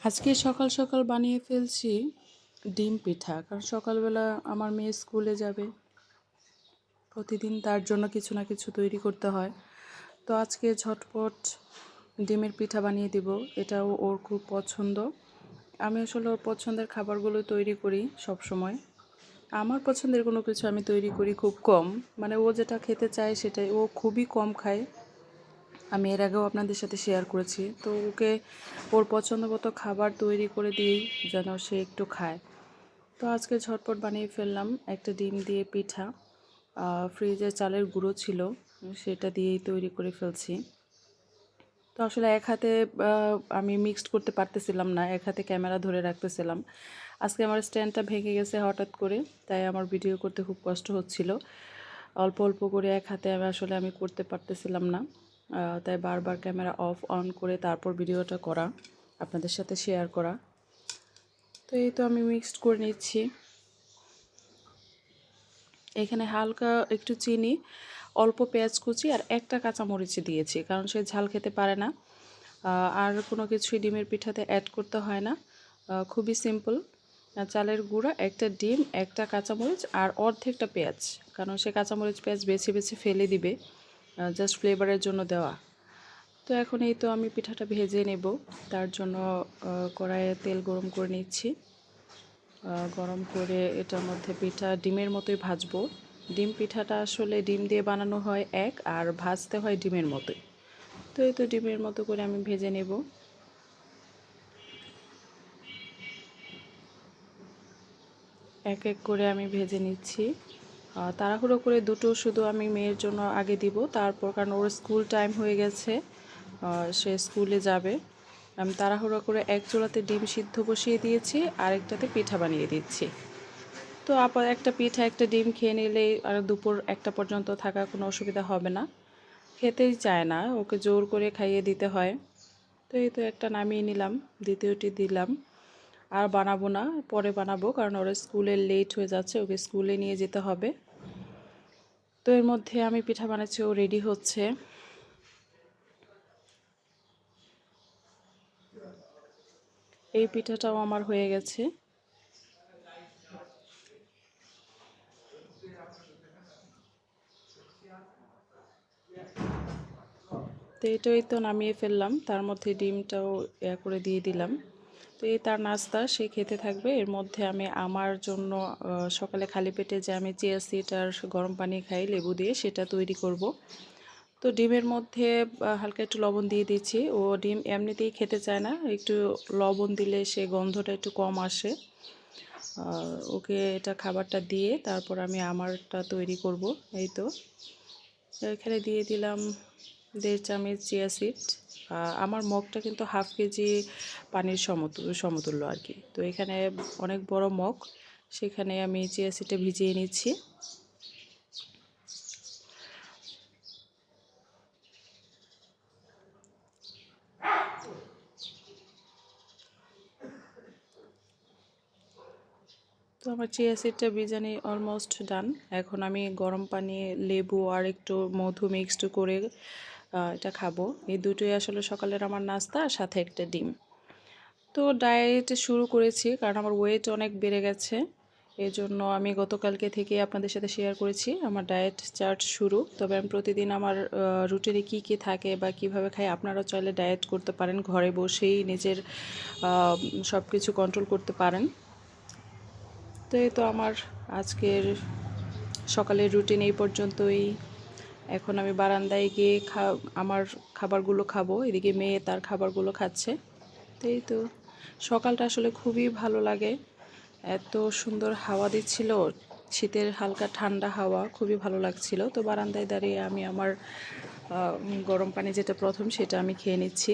আজকে সকাল সকাল বানিয়ে ফেলছি ডিম পিঠা, কারণ সকালবেলা আমার মেয়ে স্কুলে যাবে। প্রতিদিন তার জন্য কিছু না কিছু তৈরি করতে হয়। তো আজকে ঝটপট ডিমের পিঠা বানিয়ে দিব, এটাও ওর খুব পছন্দ। আমি আসলে ওর পছন্দের খাবারগুলো তৈরি করি সব সময় আমার পছন্দের কোনো কিছু আমি তৈরি করি খুব কম। মানে ও যেটা খেতে চায় সেটাই, ও খুবই কম খায়। আমি এর আগেও আপনাদের সাথে শেয়ার করেছি। তো ওকে ওর পছন্দ মতো খাবার তৈরি করে দিই যেন সে একটু খায়। তো আজকে ঝটপট বানিয়ে ফেললাম একটা ডিম দিয়ে পিঠা। ফ্রিজে চালের গুঁড়ো ছিল, সেটা দিয়েই তৈরি করে ফেলছি। তো আসলে এক হাতে আমি মিক্সড করতে পারতেছিলাম না, এক হাতে ক্যামেরা ধরে রাখতেছিলাম। আজকে আমার স্ট্যান্ডটা ভেঙে গেছে হঠাৎ করে, তাই আমার ভিডিও করতে খুব কষ্ট হচ্ছিল। অল্প অল্প করে এক হাতে আমি, আসলে আমি করতে পারতেছিলাম না। তাই বারবার ক্যামেরা অফ, অন করে তারপর ভিডিওটা করা, আপনাদের সাথে শেয়ার করা। তো এই তো আমি মিক্সড করে নিচ্ছি। এখানে হালকা একটু চিনি, অল্প পেঁয়াজ কুচি আর একটা কাঁচামরিচ দিয়েছি, কারণ সে ঝাল খেতে পারে না। আর কোনো কিছুই ডিমের পিঠাতে অ্যাড করতে হয় না। খুবই সিম্পল চালের গুঁড়া, একটা ডিম, একটা কাঁচামরিচ আর অর্ধেকটা পেঁয়াজ, কারণ সে কাঁচামরিচ পেঁয়াজ বেছে বেছে ফেলে দিবে। জাস্ট ফ্লেভারের জন্য দেওয়া। তো এখন এই তো আমি পিঠাটা ভেজে নেব। তার জন্য কড়াইয়ে তেল গরম করে নিচ্ছি। গরম করে এটার মধ্যে পিঠা ডিমের মতোই ভাজবো। ডিম পিঠাটা আসলে ডিম দিয়ে বানানো হয় এক, আর ভাজতে হয় ডিমের মতোই। তো এই তো ডিমের মতো করে আমি ভেজে নেব। এক এক করে আমি ভেজে নিচ্ছি। তাড়াহুড়ো করে দুটো শুধু আমি মেয়ের জন্য আগে দিব। তারপর কারণ ওর স্কুল টাইম হয়ে গেছে সে স্কুলে যাবে। আমি তাড়াহুড়ো করে এক চোলাতে ডিম সিদ্ধ বসিয়ে দিয়েছি, আরেকটাতে পিঠা বানিয়ে দিচ্ছি। তো আপার একটা পিঠা, একটা ডিম খেয়ে নিলেই আর দুপুর একটা পর্যন্ত থাকা কোনো অসুবিধা হবে না। খেতেই চায় না, ওকে জোর করে খাইয়ে দিতে হয়। তো এই তো একটা নামিয়ে নিলাম, দ্বিতীয়টি দিলাম। আর বানাবো না, পরে বানাবো কারণ ওরা স্কুলে লেট হয়ে যাচ্ছে, ওকে স্কুলে নিয়ে যেতে হবে। তো এর মধ্যে আমি পিঠা বানাচ্ছি, ও রেডি হচ্ছে। এই পিঠাটাও আমার হয়ে গেছে। তো এটাই তো নামিয়ে ফেললাম, তার মধ্যে ডিমটাও ইয়া করে দিয়ে দিলাম। তো এই তার নাস্তা সে খেতে থাকবে। এর মধ্যে আমি আমার জন্য সকালে খালি পেটে যে আমি চিয়া সিট আর গরম পানি খাই, লেবু দিয়ে, সেটা তৈরি করব। তো ডিমের মধ্যে হালকা একটু লবণ দিয়ে দিচ্ছি। ও ডিম এমনিতেই খেতে চায় না। একটু লবণ দিলে সে গন্ধটা একটু কম আসে। ওকে এটা খাবারটা দিয়ে তারপর আমি আমারটা তৈরি করব। এই তো। এখানে দিয়ে দিলাম দেড় চামচ চিয়া সিড আমার মগটা কিন্তু হাফ কেজি পানির সমতুল সমতুল্য আর কি। তো এখানে অনেক বড় মগ, সেখানে আমি চিয়া সিডটা ভিজিয়ে নিচ্ছি। তো আমার চিয়া সিডটা বিজানি অলমোস্ট ডান এখন আমি গরম পানি, লেবু আর একটু মধু মিক্সড করে এটা খাব। এই দুটোই আসলে সকালের আমার নাস্তা আর সাথে একটা ডিম। তো ডায়েট শুরু করেছি, কারণ আমার ওয়েট অনেক বেড়ে গেছে। এই জন্য আমি গতকালকে থেকে আপনাদের সাথে শেয়ার করেছি। আমার ডায়েট চার্ট শুরু। তবে আমি প্রতিদিন আমার রুটিনে কি কি থাকে বা কীভাবে খাই আপনারা চাইলে ডায়েট করতে পারেন। ঘরে বসেই নিজের সব কিছু কন্ট্রোল করতে পারেন। তো এই তো আমার আজকের সকালের রুটিন এই পর্যন্তই। এখন আমি বারান্দায় গিয়ে খা, আমার খাবারগুলো খাব। এদিকে মেয়ে তার খাবারগুলো খাচ্ছে। তাই তো, সকালটা আসলে খুবই ভালো লাগে। এত সুন্দর হাওয়া দিচ্ছিল, শীতের হালকা ঠান্ডা হাওয়া, খুবই ভালো লাগছিল। তো বারান্দায় দাঁড়িয়ে আমি আমার গরম পানি যেটা প্রথম সেটা আমি খেয়ে নিচ্ছি।